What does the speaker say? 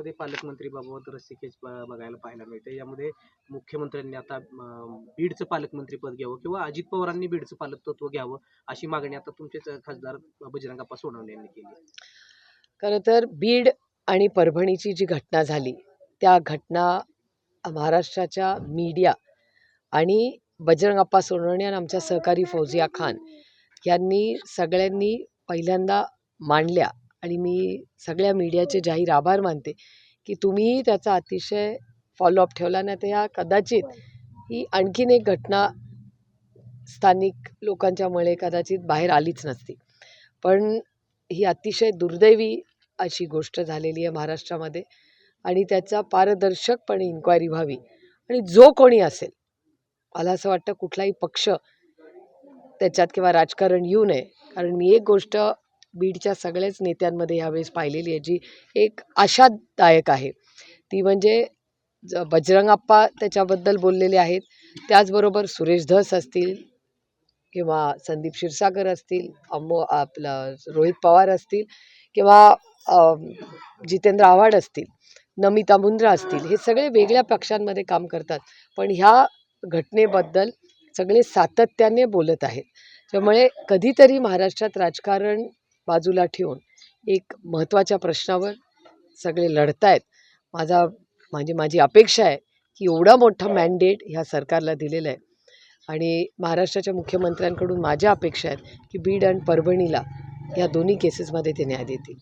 यामध्ये पालकमंत्रीबाबत रस्सीखेच ब- बघायला पाहायला मिळते यामध्ये मुख्यमंत्र्यांनी आता बीडचं पालकमंत्रीपद घ्यावं किंवा अजित पवारांनी बीडचं पालकत्व घ्यावं अशी मागणी आता तुमचेच खासदार बजरंगाप्पा सोनवणे यांनी केली खरं तर बीड आणि परभणीची जी घटना झाली त्या घटना महाराष्ट्राच्या मीडिया आणि बजरंगाप्पा सोनवणे आणि आमच्या सहकारी फौजिया खान यांनी सगळ्यांनी पहिल्यांदा मांडल्या. आणि मी सगळ्या मीडियाचे जाहीर आभार मानते की तुम्ही त्याचा अतिशय फॉलोअप ठेवला नाही तर ह्या कदाचित ही आणखीन एक घटना स्थानिक लोकांच्यामुळे कदाचित बाहेर आलीच नसती. पण ही अतिशय दुर्दैवी अशी गोष्ट झालेली आहे महाराष्ट्रामध्ये आणि त्याचा पारदर्शकपणे इन्क्वायरी व्हावी. आणि जो कोणी असेल मला असं वाटतं कुठलाही पक्ष त्याच्यात किंवा राजकारण येऊ नये. कारण मी एक गोष्ट बीडच्या सगळ्याच नेत्यांमध्ये ह्यावेळेस पाहिलेली आहे जी एक आशादायक आहे. ती म्हणजे ज बजरंगाप्पा त्याच्याबद्दल बोललेले आहेत. त्याचबरोबर सुरेश धस असतील किंवा संदीप क्षीरसागर असतील अमो आपलं रोहित पवार असतील किंवा जितेंद्र आव्हाड असतील नमिता मुंद्रा असतील हे सगळे वेगळ्या पक्षांमध्ये काम करतात. पण ह्या घटनेबद्दल सगळे सातत्याने बोलत आहेत. त्यामुळे कधीतरी महाराष्ट्रात राजकारण बाजूला ठेवून एक महत्त्वाच्या प्रश्नावर सगळे लढत आहेत माझा म्हणजे माझी अपेक्षा आहे की एवढा मोठा मॅन्डेट ह्या सरकारला दिलेला आहे. आणि महाराष्ट्राच्या मुख्यमंत्र्यांकडून माझ्या अपेक्षा आहेत की बीड आणि परभणीला या दोन्ही केसेसमध्ये ते न्याय देतील.